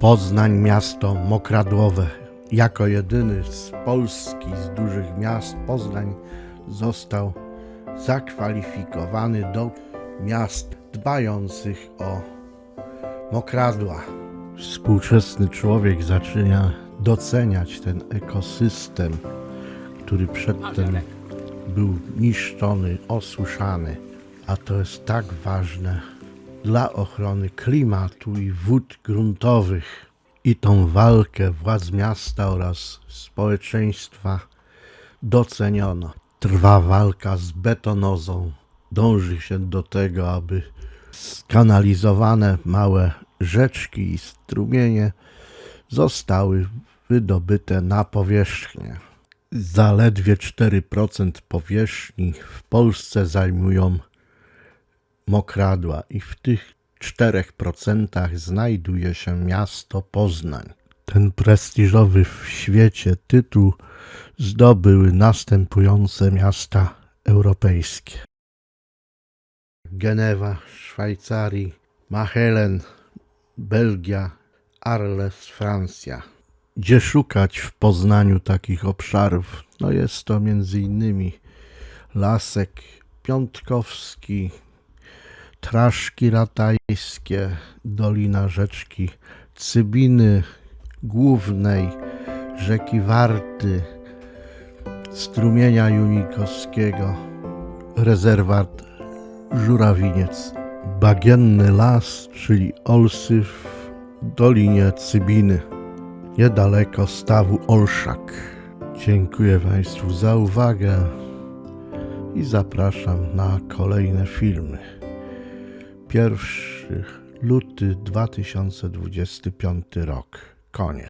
Poznań miasto mokradłowe. Jako jedyny z Polski, z dużych miast, Poznań został zakwalifikowany do miast dbających o mokradła. Współczesny człowiek zaczyna doceniać ten ekosystem, który przedtem był niszczony, osuszany, a to jest tak ważne dla ochrony klimatu i wód gruntowych. I tą walkę władz miasta oraz społeczeństwa doceniono. Trwa walka z betonozą. Dąży się do tego, aby skanalizowane małe rzeczki i strumienie zostały wydobyte na powierzchnię. Zaledwie 4% powierzchni w Polsce zajmują mokradła i w tych 4% znajduje się miasto Poznań. Ten prestiżowy w świecie tytuł zdobyły następujące miasta europejskie. Genewa, Szwajcarii, Machelen, Belgia, Arles, Francja. Gdzie szukać w Poznaniu takich obszarów? No jest to między innymi Lasek Piątkowski, Traszki Ratajskie, Dolina Rzeczki Cybiny Głównej, rzeki Warty, strumienia Junikowskiego, rezerwat Żurawiniec, bagienny las, czyli Olsy w Dolinie Cybiny, niedaleko stawu Olszak. Dziękuję Państwu za uwagę i zapraszam na kolejne filmy. 1 luty 2025 rok. Koniec.